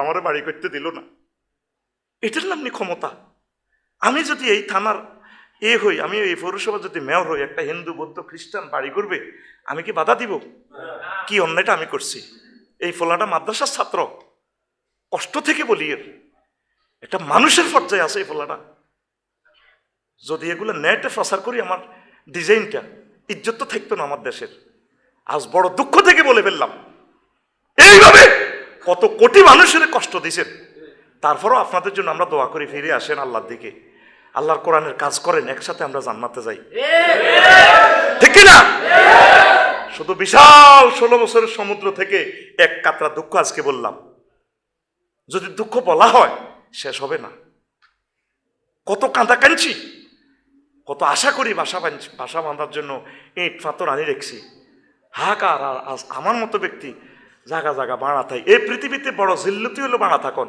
আমারে বাড়ি করতে দিল না। এটার নাম নি ক্ষমতা। আমি যদি এই থানার এ হই, আমি এই পৌরসভা যদি মেয়র হই, একটা হিন্দু, বৌদ্ধ, খ্রিস্টান বাড়ি করবে, আমি কি বাধা দিব? কি অন্যায়টা আমি করছি? এই ফোলাটা মাদ্রাসার ছাত্র, কষ্ট থেকে বলি এর। একটা মানুষের পর্যায়ে আছে এই ফোলাটা। যদি এগুলো নেটে প্রচার করি, আমার ডিজাইনটা, ইজ্জত তো থাকতো না আমার দেশের। আজ বড় দুঃখ থেকে বলে ফেললাম। এইভাবে কত কোটি মানুষের কষ্ট দিছেন তারপরও আপনাদের জন্য আমরা দোয়া করি, ফিরে আসেন আল্লাহর দিকে। আল্লাহর কোরআনের কাজ করেন, একসাথে আমরা জান্নাতে যাই। ঠিক না শুধু বিশাল ষোলো বছরের সমুদ্র থেকে এক কাতরা দুঃখ আজকে বললাম। যদি দুঃখ বলা হয়, শেষ হবে না। কত কাঁদা কাঁদছি, কত আশা করি বাসা বাঁধছি বাসা বাঁধার জন্য ইট ফাতর আনি রেখছি। হাহাকার, আর আমার মতো ব্যক্তি জায়গা জায়গা বাড়া থাই। এই পৃথিবীতে বড় জিল্লতি হলো বাড়া থাকন।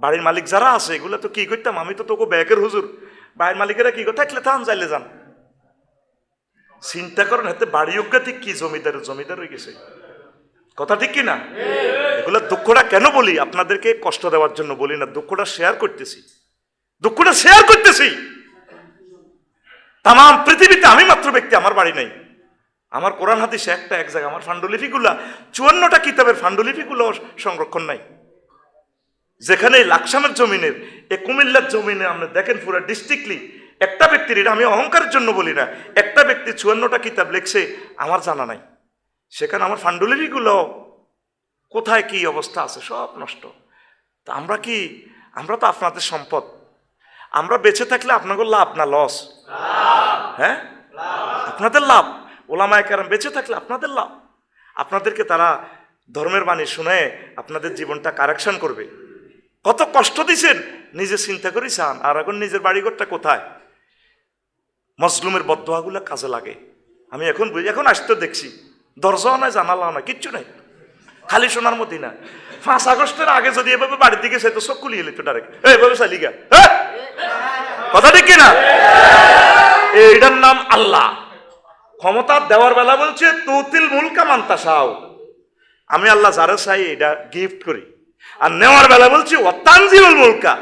বাড়ির মালিক যারা আছে, এগুলো তো কি করতাম? আমি তো তোকে ব্যাগের হুজুর। বাড়ির মালিকেরা কি করে থাকলে থান, যাইলে যান। চিন্তা করেন হাতে বাড়ি অজ্ঞাতিক কি জমিদার? জমিদার হয়ে গেছে। কথা ঠিক কি না এগুলো দুঃখটা কেন বলি? আপনাদেরকে কষ্ট দেওয়ার জন্য বলি না, দুঃখটা শেয়ার করতেছি। দুঃখটা শেয়ার করতেছি। তাম পৃথিবীতে আমি মাত্র ব্যক্তি, আমার বাড়ি নাই। আমার কোরআন হাদিসে একটা, এক জায়গা আমার ফান্ডুলিপিগুলা চুয়ান্নটা কিতাবের ফান্ডুলিপিগুলো সংরক্ষণ নাই। যেখানে লাকসামের জমিনের এ কুমিল্লার জমিনে আপনি দেখেন পুরো ডিস্ট্রিক্টলি একটা ব্যক্তির, এটা আমি অহংকারের জন্য বলি না, একটা ব্যক্তি চুয়ান্নটা কিতাব লিখছে, আমার জানা নাই। সেখানে আমার ফান্ডুলিপিগুলো কোথায় কি অবস্থা আছে, সব নষ্ট। তা আমরা কি, আমরা তো আপনাদের সম্পদ। আমরা বেঁচে থাকলে আপনাদের লাভ না, লস? হ্যাঁ? আপনাদের লাভ? ওলামায় কারণ বেঁচে থাকলে আপনাদের লাভ। আপনাদেরকে তারা ধর্মের বাণী শুনে আপনাদের জীবনটা কারেকশন করবে। কত কষ্ট দিছেন? নিজে চিন্তা করি, চান, আর এখন নিজের বাড়িঘরটা কোথায়? মজলুমের বদোয়াগুলো কাজে লাগে। আমি এখন বুঝি, এখন আসতে দেখছি। দরজাও নাই, জানালাও না কিচ্ছু নাই। খালি সোনার মতি না। পাঁচ আগস্টের আগে যদি এভাবে বাড়ির দিকে সে তো সব কুলিয়ে লিত ডাইরেক্ট এইভাবে চালিগা কথা ঠিক কিনা? এইটার নাম আল্লাহ। ক্ষমতা দেওয়ার বেলা বলছে, তুতিল মুলকা মান্তা সাও আমি আল্লাহ যারা চাই, এটা গিফট করি। আর নেওয়ার বেলা বলছি তানজিমুল মুলকা।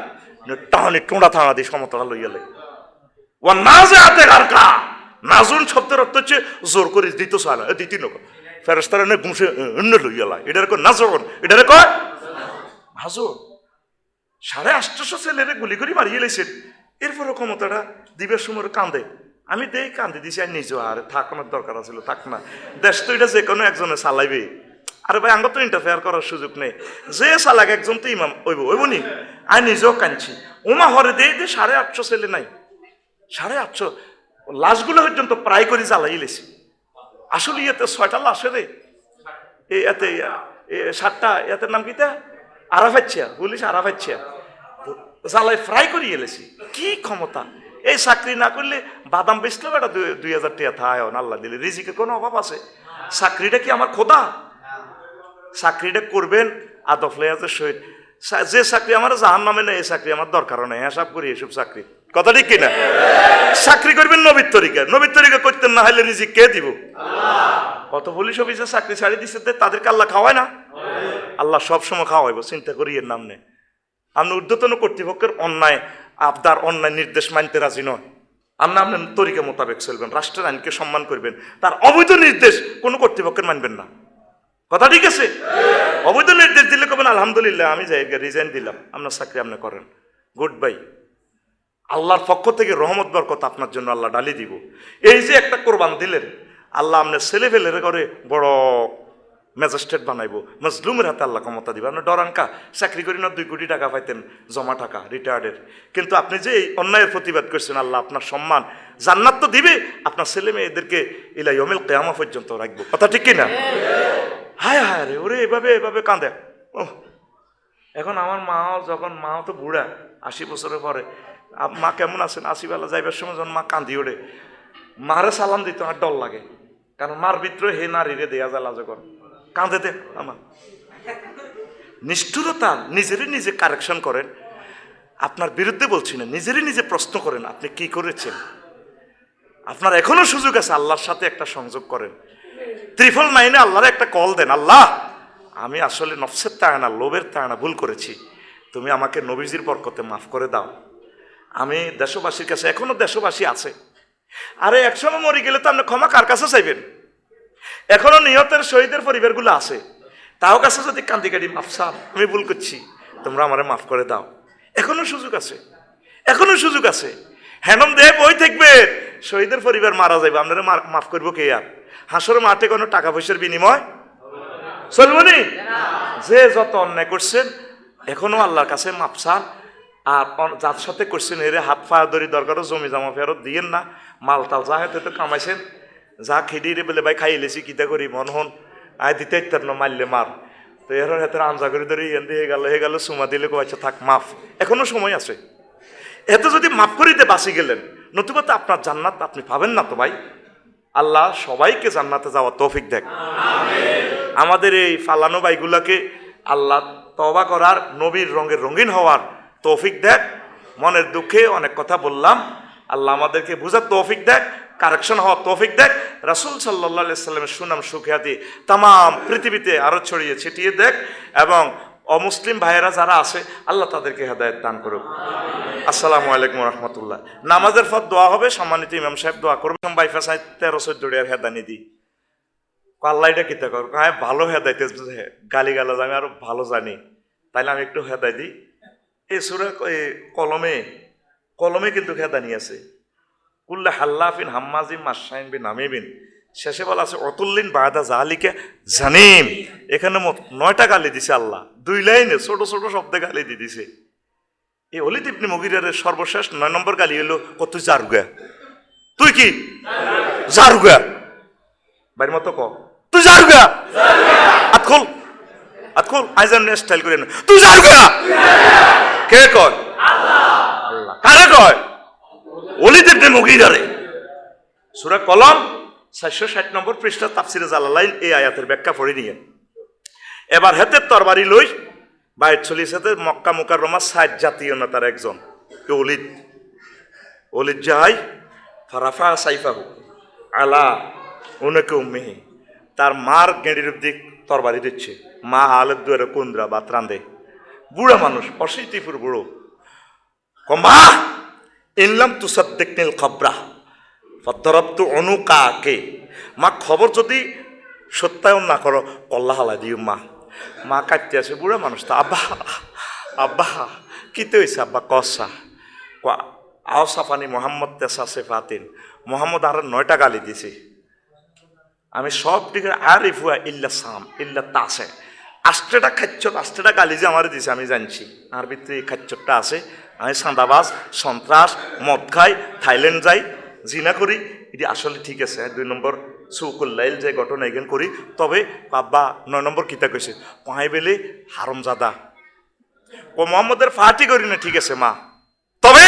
টানে টোঁড়া থানা দিয়ে লইয়া লাই। ও নাজে হাতে গারকা নাজুন শব্দের অর্থ হচ্ছে, জোর করে দিত সালা দিতি নক। ফেরস্তারা নে গুমসে অন্য লাই এটার কয় নাজর এটার কয় হাজর সাড়ে আটশোশো ছেলেরে গুলি করে মারিয়ে লাইছেন। এরপরে ক্ষমতাটা দিবের সময় কান্দে। আমি দেই কান্দি দিছি আর নিজেও আর থাকানোর দরকার আছিল, থাক না। দেশ তো এটা যে কোনো একজনে চালাইবে। আরে ভাই আঙ্গ তো ইন্টারফেয়ার করার সুযোগ নেই। যে চালাক একজন তো ইমাম ওইব ওইব নি? আমি নিজেও কাঁদছি। ওমা হরে দেই দে সাড়ে আটশো ছেলে নাই। সাড়ে আটশো? লাশগুলো পর্যন্ত প্রায় করে জ্বালাই লেছি। আসলে ইয়েতে ছয়টা লাশে রে। এ, এতে সাতটা এতের নাম কিতা? বলিস আরাফাচ্ছিয়া জ্বালাই ফ্রাই করে এলেছি কি ক্ষমতা? এই চাকরি না করলে বাদাম বেচলেও এটা দুই- হাজার টাকা থায় আল্লাহ দিলে। রিজিকের কোনো অভাব আছে? চাকরিটা কি আমার খোদা? চাকরিটা করবেন আদফ লেয়াজের সহিত যে চাকরি আমার জাহান নামে নেই, এই চাকরি আমার দরকার নেই। হিসাব করি এসব চাকরি। কথা ঠিক কিনা? চাকরি করবেন নবীর তরিকা। নবীর তরিকা করতেন না হলে রিজিক কে দিব? কত পুলিশ অফিসে চাকরি ছাড়ি দিচ্ছে তাদেরকে আল্লাহ খাওয়ায় না? আল্লাহ সবসময় খাওয়াইব, চিন্তা করি এর নাম নেই। আপনি ঊর্ধ্বতন কর্তৃপক্ষের অন্যায় আবদার, অন্যায় নির্দেশ মানতে রাজি নয়। আপনি আপনার তরিকা মোতাবেক চলবেন, রাষ্ট্রের আইনকে সম্মান করবেন। তার অবৈধ নির্দেশ কোনো কর্তৃপক্ষের মানবেন না। কথা ঠিক আছে? অবৈধ নির্দেশ দিলে কবেন, আলহামদুলিল্লাহ, আমি যাই রিজাইন দিলাম। আপনার চাকরি আপনি করেন। গুড বাই আল্লাহর পক্ষ থেকে রহমত, বরকত আপনার জন্য আল্লাহ ডালি দিব। এই যে একটা কোরবান দিলেন, আল্লাহ আপনার ছেলে ফেলের করে বড় ম্যাজিস্ট্রেট বানাইবো। মজলুমের হাতে আল্লাহ ক্ষমতা দিবে। আপনার ডরাঙ্কা, চাকরি করি না, দুই কোটি টাকা পাইতেন, জমা টাকা রিটায়ার্ডের কিন্তু আপনি যে অন্যায়ের প্রতিবাদ করছেন, আল্লাহ আপনার সম্মান। জান্নাত তো দিবে, আপনার ছেলে মেয়েদেরকে ইলাই অমিল কেয়ামা পর্যন্ত রাখব। কথা ঠিক কিনা? হায় হায় রে, ওরে, এভাবে এভাবে কাঁদে। ওহ। এখন আমার মাও যখন, মাও তো বুড়া, আশি বছরের পরে। মা কেমন আছেন? আশি বেলা যাইবার সময় যখন মা কান্দি ওড়ে মারে সালাম দিতে আমার ডর লাগে। কারণ মার ভিতরে হে নারীরে দেয়া জ্বালা যখন। কাঁদে দে আমার নিষ্ঠুরতা নিজেরই নিজে কারেকশন করেন। আপনার বিরুদ্ধে বলছি না, নিজেরই নিজে প্রশ্ন করেন, আপনি কি করেছেন? আপনার এখনও সুযোগ আছে, আল্লাহর সাথে একটা সংযোগ করেন। ত্রিফল নাইনে আল্লাহর একটা কল দেন, আল্লাহ, আমি আসলে নফসের তাড়না, লোভের তাড়না ভুল করেছি। তুমি আমাকে নবীজির বরকতে মাফ করে দাও। আমি দেশবাসীর কাছে, এখনও দেশবাসী আছে। আরে, একসময় মরে গেলে তো আপনি ক্ষমা কার কাছে চাইবেন? এখনও নিহতের শহীদের পরিবারগুলো আছে। তাও কাছে যদি কান্দি কাটি মাফ সাহ আমি ভুল করছি। তোমরা আমারে মাফ করে দাও। এখনও সুযোগ আছে। এখনও সুযোগ আছে। হেনম দেব বই থাকবে। শহীদের পরিবার মারা যাইবে। আপনারা মাফ করব কে আর? হাসর মাঠে কোনো টাকা পয়সার বিনিময়? চলবনি যে যত অন্যায় করছেন, এখনও আল্লাহর কাছে মাপ চান। আর যার সাথে করছেন, এরে হাত পা ধরি দরকারও জমি জমা ফেরত দিয়েন না। মাল টাল যা হেতে তো কামাইছেন। যা খেডি রে বলে ভাই খাই লেছি কিতা করি মন হন। আয় দিতে ইত্যার না মারলে মার তো এর হাতের আঞ্জা করে ধরে এন দিয়ে গেল হয়ে গেল সুমা দিলে কো আচ্ছা থাক মাফ। এখনও সময় আছে। এত যদি মাফ করিতে বাঁচি গেলেন নতুবা তো আপনার জান্নাত আপনি পাবেন না তো ভাই। আল্লাহ সবাইকে জান্নাতে যাওয়া তৌফিক দেখ আমাদের এই ফালানো বাইগুলাকে আল্লাহ তবা করার নবীর রঙের রঙিন হওয়ার তৌফিক দেখ মনের দুঃখে অনেক কথা বললাম। আল্লাহ আমাদেরকে বুঝার তৌফিক দেখ কারেকশন হওয়ার তৌফিক দেখ। রাসুল সাল্লাহ সাল্লামের সুনাম সুখ্যাতি তাম পৃথিবীতে আরও ছড়িয়ে ছিটিয়ে দেখ এবং অমুসলিম ভাইয়েরা যারা আছে আল্লাহ তাদেরকে হেদায়ত দান করুক। আসসালামু আলাইকুম রহমতুল্লাহ। নামাজের পর দোয়া হবে সম্মানিত ইমাম সাহেব দোয়া করবে বাইফা সাহেব তেরো চোদ্দ হেদানি দি। পাল্লাইটা কিতা কর? হ্যাঁ ভালো হেদাইতে গালি গালাজ আমি আরও ভালো জানি। তাইলে আমি একটু হেদাই দিই। এই সুরা কলমে কলমে কিন্তু হেদানি আছে। কুল্লা হাল্লাফিন হাম্মাজিম মাসাইন বিন আমিবিন শেষে বলা আছে, অতুল্লিন বায়দা জাহালিকে জানিম। এখানে মোট নয়টা গালি দিছে আল্লাহ। দুই লাইনে ছোট ছোট শব্দে গালি দিয়ে দিছে। এই অলিদ ইবনে মুগিরের সর্বশেষ নয় নম্বর গালি হলো, কত জারুগা? তুই কি? জারুগা। বাড়ির মতো ক। তুই জারুগা। আত খোল। আত খোল। আইজান স্টাইল করে তুই জারুগা। কে কয়? আল্লাহ। কারে কয়? অলিদ ইবনে মুগিরারে। সূরা কলম চারশো ষাট নম্বর পৃষ্ঠা তাফসিরে জালালাইন এই আয়াতের ব্যাখ্যা পড়ে নিয়ে এবার হেতে তরবারি লই বাইর চলিস হেতে মক্কা মুকার রমা সাত জাতীয় নেতার একজন অলিদ। অলিদ যাই ফারাফা সাইফাহু আলা উনকে উম্মিহি। তার মার গেঁড়ির দিক তরবারি দিচ্ছে। মা আলের দুয়ারে কুন্দ্রা বা ত্রান্দে। বুড়া মানুষ, অশীতিপুর বুড়ো। কমা! ইনলাম তুসাদ্দিক নীল খবরা ফতরপ্তু অনুকাকে মা, খবর যদি সত্যায়ন না করো কল্লা হালা দিও মা। মা কাটতে আছে, বুড়া মানুষ তো আব্বা আব্বা, কিতে হয়েছে আব্বা, কসা? আও সাফানি মোহাম্মদ তেসা সেফাতিন। মোহাম্মদ আর নয়টা গালি দিছে। আমি সব দিকে আর ইফুয়া ইল্লা সাম, ইল্লা তাসে। আষ্টেটা খাচ্ছত আষ্টেটা গালি যে আমার দিছে, আমি জানছি। আর ভিতরে এই খাচ্ছরটা আছে। আমি সান্দাবাজ, সন্ত্রাস, মদ খাই, থাইল্যান্ড যাই, জিনা করি। এটি আসলে ঠিক আছে। দুই নম্বর সুকুল্লাইল যে ঘটনা এগেন করি। তবে বাবা নয় নম্বর কিতা কইছে? পাহাই বেলে হারমজাদা। ও মোহাম্মদের ফাটি করি না, ঠিক আছে মা। তবে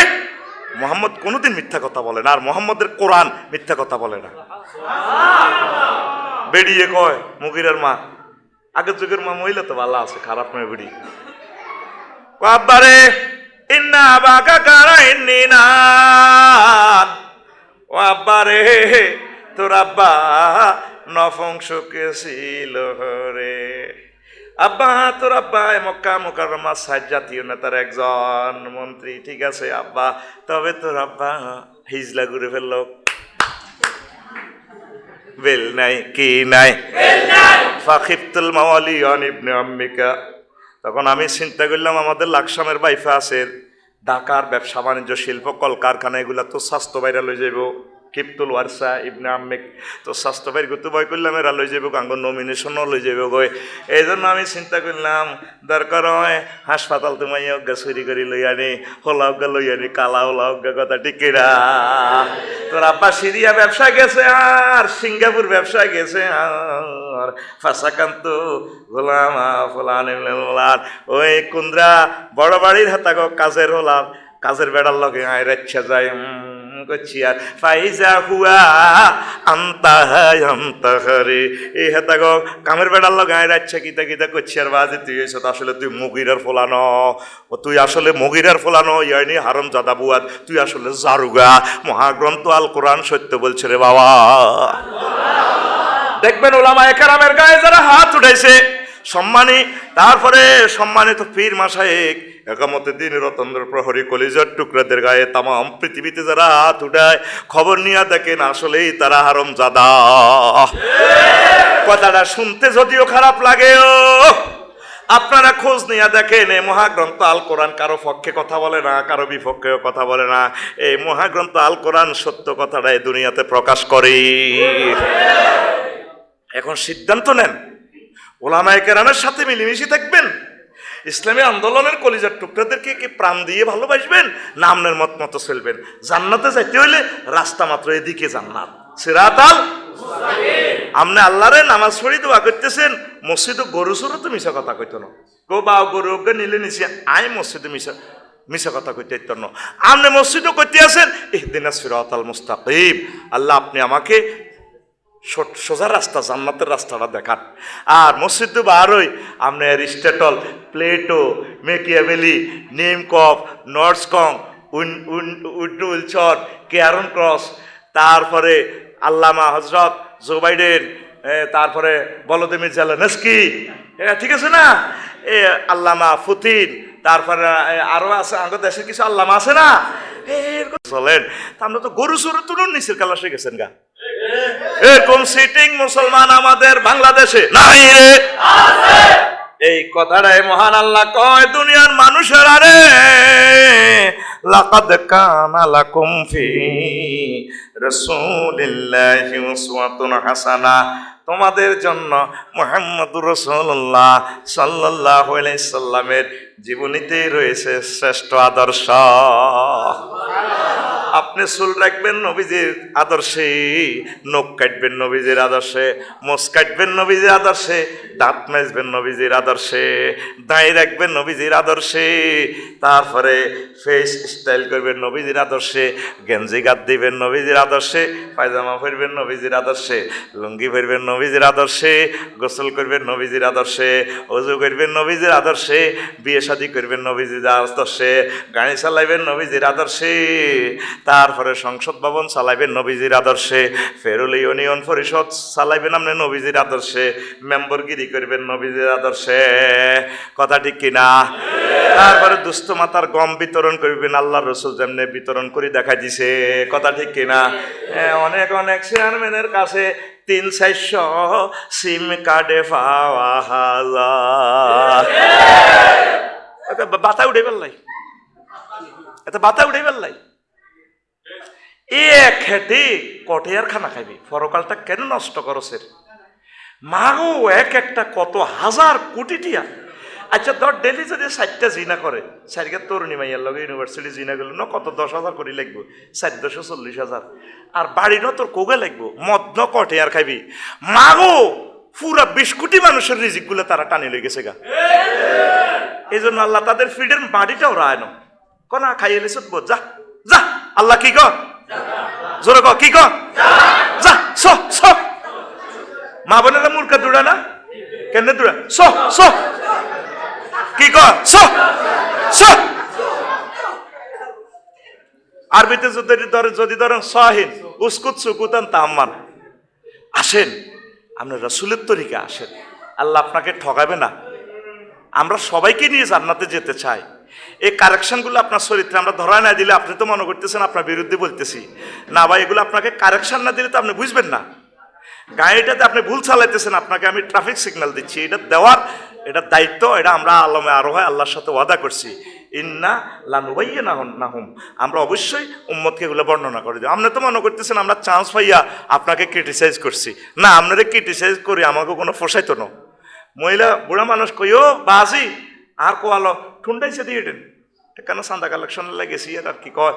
মোহাম্মদ কোনোদিন মিথ্যা কথা বলে না, আর মোহাম্মদের কোরআন মিথ্যা কথা বলে না। বেরিয়ে কয়, মুগিরের মা, আগের যুগের মা মহিলা তো ভালো আছে, খারাপ নয় বেড়ি। আব্বারে ইন্না বাকা কারা ইন্নি না। ও আব্বারে তোর আব্বা নফংসকে ছিল রে। আব্বা তোর আব্বা মক্কা মোকাররমা সাত জাতীয় নেতার একজন মন্ত্রী। ঠিক আছে আব্বা তবে তোর আব্বা হিজলা ঘুরে ফেলল। বেল নাই কি নাই? ফাখিফতুল মাওয়ালি অন ইবনে আম্মিকা। তখন আমি চিন্তা করলাম, আমাদের লাকসামের বাইফা আছে, ঢাকার ব্যবসা বাণিজ্য শিল্প, কলকারখানা, এগুলো তো স্বাস্থ্য বাইরে লই যাইব। কিপ্তুল ওয়ারসা ইবনে আম্মিক। তো স্বাস্থ্য বাইর গুতো ভয় করলাম, এরা লই যাইব গাঙ্গ নমিনেশনও লই যাইব গই এই জন্য আমি চিন্তা করলাম, দরকার হয় হাসপাতাল তোমায় অজ্ঞা চুরি করে লই আনি, হলা অজ্ঞা লই আনি, কালা হলা অজ্ঞা কথা টিকিরা তোর আব্বা সিরিয়া ব্যবসা গেছে আর, সিঙ্গাপুর ব্যবসা গেছে আর। ফাঁসাকান্ত গোলাম ফলান ওই কুন্দ্রা বড় বাড়ির হাতাগো কাজের হলার কাজের বেড়ার লগে আয় রেচ্ছা যায় করছি আর ফাইজা হুয়া, আন্তা হায়, আন্তা হারে। এই হেতাগো কামের বেড়ার লগে রাচ্ছা কিতা কিতা করছি আর বাজে। তুই এসে আসলে তুই মুগিরার ফোলানো। ও তুই আসলে মুগিরার ফোলানো ইয়ানি হারম জাদা বুয়াদ তুই আসলে জারুগা। মহাগ্রন্থ আল কোরআন সত্য বলছে রে বাবা। দেখবেন ওলামা একরামের গায়ে যারা হাত উঠাইছে। সম্মানী, তারপরে সম্মানিত পীর মাসায়েক একামতে দিন রতন্দ্র প্রহরী কলিজার টুকরাদের গায়ে তামাম পৃথিবীতে যারা হাত উঠায়, খবর নিয়ে দেখেন আসলেই তারা হারম জাদা কথাটা শুনতে যদিও খারাপ লাগেও, আপনারা খোঁজ নিয়ে দেখেন, এই মহাগ্রন্থ আল কোরআন কারও পক্ষে কথা বলে না, কারও বিপক্ষেও কথা বলে না। এই মহাগ্রন্থ আল কোরআন সত্য কথাটা এই দুনিয়াতে প্রকাশ করে এখন সিদ্ধান্ত নেন। ওলামায় কেরামের সাথে মিলেমিশে থাকবেন। ইসলামী আন্দোলনের কলিজার টুকরাদেরকে কি প্রাণ দিয়ে ভালোবাসবেন? না আপনার মত মতো চলবেন। জান্নাতে যাইতে হইলে রাস্তা মাত্র এদিকে জান্নাত। সিরাতাল আপনি আল্লাহরে নামাজ পড়ি দোয়া করতেছেন, মসজিদ গরু সরু তো মিশা কথা কইতো না। গো বা গরু নিলে নিছি, আই মসজিদে মিশা মিশা কথা কইতে আপনি মসজিদও করতে আছেন, ইহদিনা সিরাতাল মুস্তাকিম। আল্লাহ আপনি আমাকে সোজা রাস্তা জান্নাতের রাস্তাটা দেখান। আর মসজিদ বারোই আপনার অ্যারিস্টেটল প্লেটো মেকিয়াভেলি নিম কপ নর্সকং উন উন কেয়ারন ক্রস তারপরে আল্লামা হজরত জো বাইডেন এ, তারপরে বলদিমির জেলেনস্কি। ঠিক আছে না? এ আল্লামা ফুতিন তারপরে এ, আরও আছে আমাদের দেশে কিছু আল্লামা আছে না? এরকম চলেন তা আমরা তো গরু সরু তুলুন নিচের কালাসে গেছেন গা। এরকম সিটিং মুসলমান আমাদের বাংলাদেশে নাই রে। এই কথাটাই মহান আল্লাহ কয়, দুনিয়ার মানুষের আরে লাকাদ কানা লাকুম ফি রাসূলিল্লাহি উসওয়াতুন হাসানা। তোমাদের জন্য মুহাম্মদুর রাসূলুল্লাহ সাল্লাল্লাহু আলাইহি সাল্লামের জীবনীতেই রয়েছে শ্রেষ্ঠ আদর্শ। আপনি চুল রাখবেন নবীজির আদর্শে নখ কাটবেন নবীজির আদর্শে মোস কাটবেন নবীজির আদর্শে দাঁত মেজবেন নবীজির আদর্শে দাঁড়িয়ে রাখবেন নবীজির আদর্শে তারপরে ফেস স্টাইল করবেন নবীজির আদর্শে গেঞ্জি গাত দিবেন নবীজির আদর্শে পায়জামা পরবেন নবীজির আদর্শে লুঙ্গি পরবেন নবীজির আদর্শে গোসল করবেন নবীজির আদর্শে অজু করবেন নবীজির আদর্শে বিয়ে শাদী করবেন নবীজির আদর্শে গাড়ি চালাইবেন নবীজির আদর্শে তারপরে সংসদ ভবন চালাইবেন নবীজির আদর্শে ফেরুল ইউনিয়ন পরিষদ চালাইবেন আপনি নবীজির আদর্শে মেম্বরগিরি করবেন নবীজির আদর্শে। কথা ঠিক কিনা? তারপরে দুস্থ মাতার গম বিতরণ করবেন আল্লাহ রসুল যেমনি বিতরণ করে দেখা দিছে। কথা ঠিক কিনা? এ, অনেক অনেক চেয়ারম্যানের কাছে তিন চারশো সিম কার্ডে পাওয়া হাজার। বাতা উঠে পেলাই এটা বাতা উঠে পেলাই এ খেটে কটেয়ার খানা খাইবি। ফরকালটা কেন নষ্ট করছেন মাগো, এক একটা কত হাজার কোটি টিয়া। আচ্ছা ধর, ডেলি যদি ষাটটা জিনা করে সারিকে তরুণী মাইয়ার লগে ইউনিভার্সিটি জিনা গেল, না কত দশ হাজার করে লাগবো? ষাট দশো চল্লিশ হাজার। আর বাড়ি ন তোর কোগে লাগবো? মদ ন কটে আর খাইবি। মাগো, পুরা বিশ কোটি মানুষের রিজিকগুলো তারা টানি লই গেছে গা। এই জন্য আল্লাহ তাদের ফিডের বাড়িটাও রায় না কনা খাইয়ে লেছ যা যা। আল্লাহ কি কর জোরে ক কি কর যা, স স। মা বোনেরা মূর্খা দূরা না? কেন দূরা? স স। কি কর স স। আরবিতে যদি ধরেন যদি ধরেন, সহিন, উস্কুত সুকুতান তাহমান আসেন আপনি রসুলের তরিকা আসেন। আল্লাহ আপনাকে ঠকাবে না। আমরা সবাইকে নিয়ে জান্নাতে যেতে চাই। এই কারেকশনগুলো আপনার চরিত্রে আমরা ধরা না দিলে আপনি তো মনে করতেছেন আপনার বিরুদ্ধে বলতেছি। না ভাই, এগুলো আপনাকে কারেকশন না দিলে তো আপনি বুঝবেন না। গাড়িটাতে আপনি ভুল চালাইতেছেন, আপনাকে আমি ট্রাফিক সিগন্যাল দিচ্ছি। এটা দেওয়ার, এটা দায়িত্ব, এটা আমরা আলমে আরও হয় আল্লাহর সাথে ওয়াদা করছি। ইন্না লানুবাইয়ে না হন না হুম আমরা অবশ্যই উম্মতকে এগুলো বর্ণনা করে দিই আপনি তো মনে করতেছেন আমরা চান্স পাইয়া আপনাকে ক্রিটিসাইজ করছি। না, আপনারা ক্রিটিসাইজ করি, আমাকে কোনো ফসাইতো না। মহিলা, বুড়া মানুষ কইও, বাজি, আর কোয়ালো ঠুন্ডাইছে দিয়ে দেন কেন চান্দা কালেকশন লাগেছি আর কি কয়।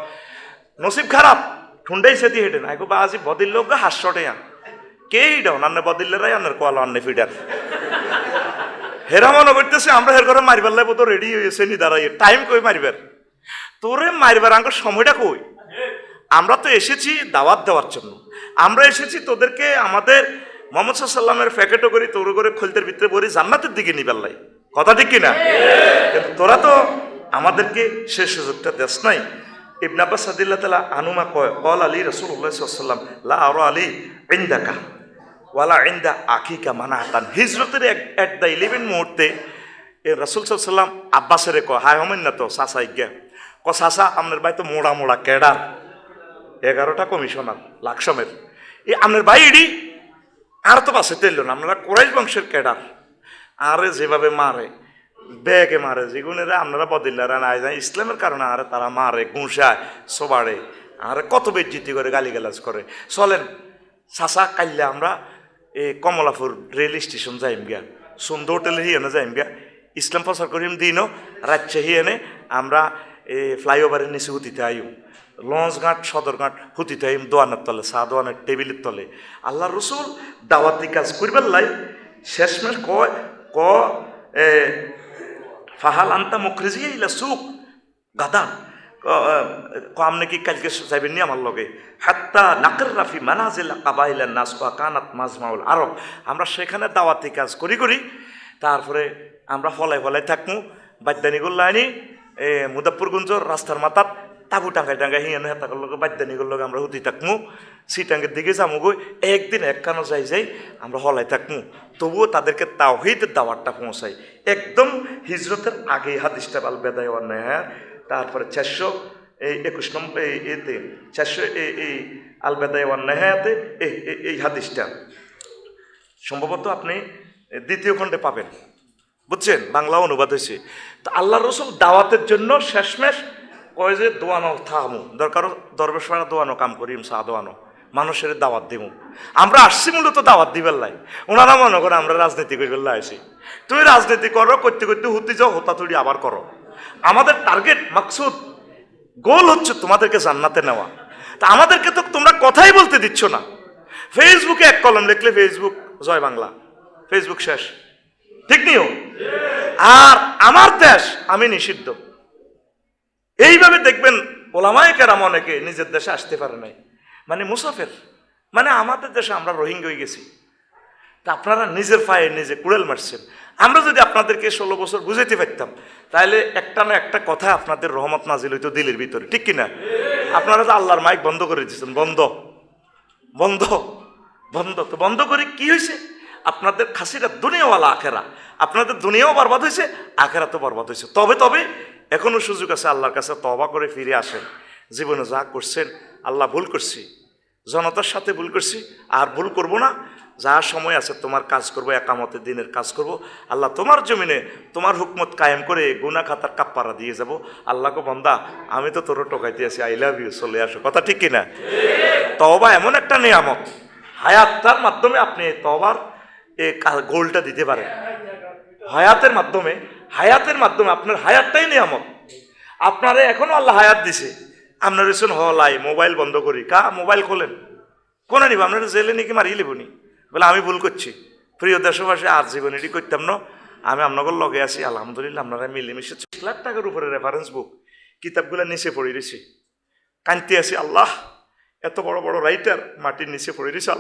নসিব খারাপ ঠুন্ডাইছে দিয়ে হেঁটেন আইগো বাজি বদিল লোক হাস্যটে আন। কেই ডাউন আন্নে বদিল্লেরাই আন্নের কোয়ালো আন্নে ফিডার। হেরা মনে করতেছে, আমরা হের ঘরে মারিবার লাগবো তো রেডি হয়েছে নি, দাঁড়াই টাইম কই মারিবার? তোরে মারিবার আঙ্ক সময়টা কই? আমরা তো এসেছি দাওয়াত দেওয়ার জন্য। আমরা এসেছি তোদেরকে আমাদের মোহাম্মদ সাল্লামের প্যাকেটও করি তোর করে খলতের ভিতরে পড়ি জান্নাতের দিকে নিবার লাই কথা ঠিক কিনা? কিন্তু তোরা তো আমাদেরকে সে সুযোগটা দেশ নাই। ইবন আব্বাস সাদিল্লাহ তালা আনুমা কয় কল আলী রসুল্লাহ সাল্লাম লা আরও আলী ইন্দাকা ওয়ালা ইন্দা আখিকা মানাহাতান হিজরতের এক দ্য ইলেভেন মুহূর্তে এ রসুল সাল্লাম আব্বাসের ক হাই হমেন না তো, সাসা ইজ্ঞা ক সাসা আপনার ভাই তো মোড়া মোড়া কেডার এগারোটা কমিশনার, লাকসমের। এই আপনার ভাই ইডি, আর তো বাসে তেল না আপনারা কোরাইশ বংশের কেডার। আরে যেভাবে মারে ব্যাগে মারে, যেগুনেরা আপনারা বদিল্লারা না যায় ইসলামের কারণে আরে তারা মারে, গুঁসায়, সোবাড়ে, আরে কত বেজ্জিতি করে গালিগালাজ করে। চলেন, সাসা, কাইলে আমরা এই কমলাপুর রেল স্টেশন যাইম গিয়া, সুন্দর হোটেলে হিয়ানে যাইম গিয়া, ইসলাম প্রচার করিম, দিনও রাজ্যে হিয়ানে আমরা এই ফ্লাইওভারের নিচে হুতিতে আইম লঞ্চ ঘাট সদরঘাট হুতিতে আইম দোয়ানের তলে, চা দোয়ানের টেবিলের তলে। আল্লাহ রসুল দাওয়াতি কাজ করবার লাই শেষমেশ কয় ক ফাহাল আন্তা মুখরিজি ইলা সুক গাদান কম নাকি কালকে যাবেন নি আমার লগে? হাত্তা নাকর রাফি মানাজিল কাবাইলা নাস ওয়া কানাত মাজমাউল আরব। আমরা সেখানে দাওয়াতি কাজ করি করি। তারপরে আমরা ফলাই ফলাই থাকমু। বাদ্যানিগুলো আনি মুদাফরগঞ্জর রাস্তার মাথাত তাবু টাঙ্গাই টাঙ্গাই হিয়ানো হেতাকর লগে বাদ্যানিগুলো লগে আমরা হুতি থাকমু। সিটাঙ্গের দিকে যামু গই একদিন একখানো যাই যাই আমরা হলাই থাকমু। তবুও তাদেরকে তাওহিদের দাওয়াতটা পৌঁছাই। একদম হিজরতের আগে হাদিসটা আল বেদায় অন্যায় তারপরে চারশো এই একুশ নম্বর, এই এতে, চারশো এই এই আলবেদায় অন্যায়াতে এই হাদিসটা। সম্ভবত আপনি দ্বিতীয় খণ্ডে পাবেন। বুঝছেন? বাংলা অনুবাদ হয়েছে। তো আল্লাহ রসুল দাওয়াতের জন্য শেষমেশ কয় যে দোয়ানো থামু। দরকার দরবেশ পাড়া দোয়ানো কাম করিম চা দোয়ানো। মানুষের দাওয়াত দিব আমরা আসছি মূলত দাওয়াত দিবার লাই। ওনারা মনে করে আমরা রাজনীতি করিবার আইছি তুমি রাজনীতি করো, করতে করতে হুতি যাও, হোতা তুড়ি আবার করো। আমাদের টার্গেট মাকসুদ। গোল হচ্ছে তোমাদেরকে জান্নাতে নেওয়া। তা আমাদেরকে তো তোমরা কথাই বলতে দিচ্ছ না। ফেসবুকে এক কলম লিখলে ফেসবুক জয় বাংলা। ফেসবুক শেষ। ঠিক নিও আর আমার দেশ আমি নিষিদ্ধ। এইভাবে দেখবেন ওলামায় কেরাম অনেকে নিজের দেশে আসতে পারে নাই। মানে মুসাফের মানে আমাদের দেশে আমরা রোহিঙ্গা হয়ে গেছি। তা আপনারা নিজের পায়ে নিজে কুড়েল মারছেন। আমরা যদি আপনাদেরকে ষোলো বছর বুঝাইতে পারতাম তাহলে একটা না একটা কথা আপনাদের রহমত নাজিল হইতো দিলের ভিতরে, ঠিক কিনা? আপনারা তো আল্লাহর মাইক বন্ধ করে দিয়েছেন, বন্ধ বন্ধ বন্ধ। তো বন্ধ করে কি হয়েছে আপনাদের খাসিরা দুনিয়াওয়ালা আখেরা। আপনাদের দুনিয়াও বরবাদ হয়েছে আখেরা তো বরবাদ হয়েছে তবে তবে এখনও সুযোগ আছে আল্লাহর কাছে তবা করে ফিরে আসেন। জীবনে যা করছেন আল্লাহ ভুল করছি। জনতার সাথে ভুল করছি আর ভুল করব না। যা সময় আছে তোমার কাজ করব একামতের দিনের কাজ করব। আল্লাহ তোমার জমিনে তোমার হুকমত কায়েম করে গুনা খাতার কাপ্পারা দিয়ে যাব। আল্লাহকে বন্দা আমি তো তোর টোকাইতে আছি আই লাভ ইউ চলে আসো। কথা ঠিক কিনা? তবা এমন একটা নিয়ামত। হায়াতটার মাধ্যমে আপনি তবার এ গোলটা দিতে পারে। হায়াতের মাধ্যমে হায়াতের মাধ্যমে আপনার হায়াতটাই নিয়ামত। আপনারে এখনও আল্লাহ হায়াত দিছে। আপনার রেশন হলাই মোবাইল বন্ধ করি। কা, মোবাইল খোলেন। কোন নিব? আপনার জেলে নাকি মারিয়ে লিবনি বলে, আমি ভুল করছি। প্রিয় দেশবাসী, আর জীবন এটি করতাম না। আমি আপনাদের লগে আছি, আলহামদুলিল্লাহ, আপনারা মিলেমিশে ছয় লাখ টাকার উপরে রেফারেন্স বুক কিতাবগুলো নিচে পড়ে রয়েছে। কান্তি আছি, আল্লাহ, এত বড় বড় রাইটার মাটির নিচে পড়ে রয়েছে